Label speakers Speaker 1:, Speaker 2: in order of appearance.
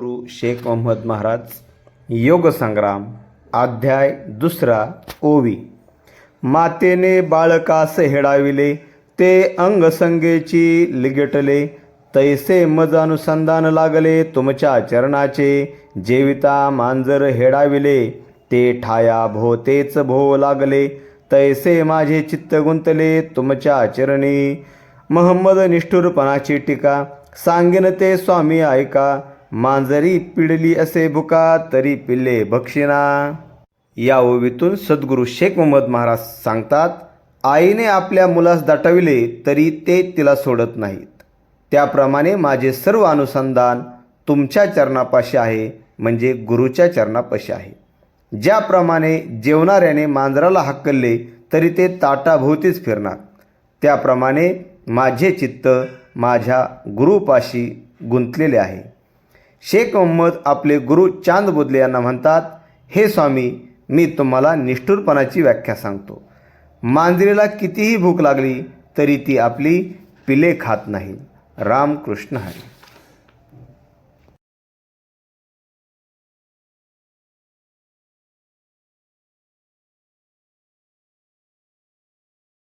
Speaker 1: गुरु शेख मोहम्मद महाराज योग संग्राम अध्याय दुसरा ओवी. मातेने बाळकास हेडाविले ते अंगसंगेची लिगटले तैसे मज अनुसंधान लागले तुमच्या चरणाचे जेविता मांजर हेडाविले ते ठाया भोवतेच भोव भो लागले तैसे माझे चित्त गुंतले तुमच्या चरणी. महम्मद निष्ठुरपणाची टीका सांगेन ते स्वामी ऐका मांजरी पिडली असे भुका तरी पिल्ले भक्षिणा या ओवीतून सद्गुरू शेख मोहम्मद महाराज सांगतात आईने आपल्या मुलास दाटविले तरी ते तिला सोडत नाहीत. त्याप्रमाणे माझे सर्व अनुसंधान तुमच्या चरणापाशी आहे म्हणजे गुरुच्या चरणापाशी आहे. ज्याप्रमाणे जेवणाऱ्याने मांजराला हक्कलले तरी ते ताटाभोवतीच फिरणार. त्याप्रमाणे माझे चित्त माझ्या गुरुपाशी गुंतलेले आहे. शेख मोहम्मद आपले गुरु चांद बुदले यांना म्हणतात हे स्वामी मी तुम्हाला निष्ठुरपणाची व्याख्या सांगतो. मांजरीला कितीही भूक लागली तरी ती आपली पिले खात नाही. रामकृष्ण हरी.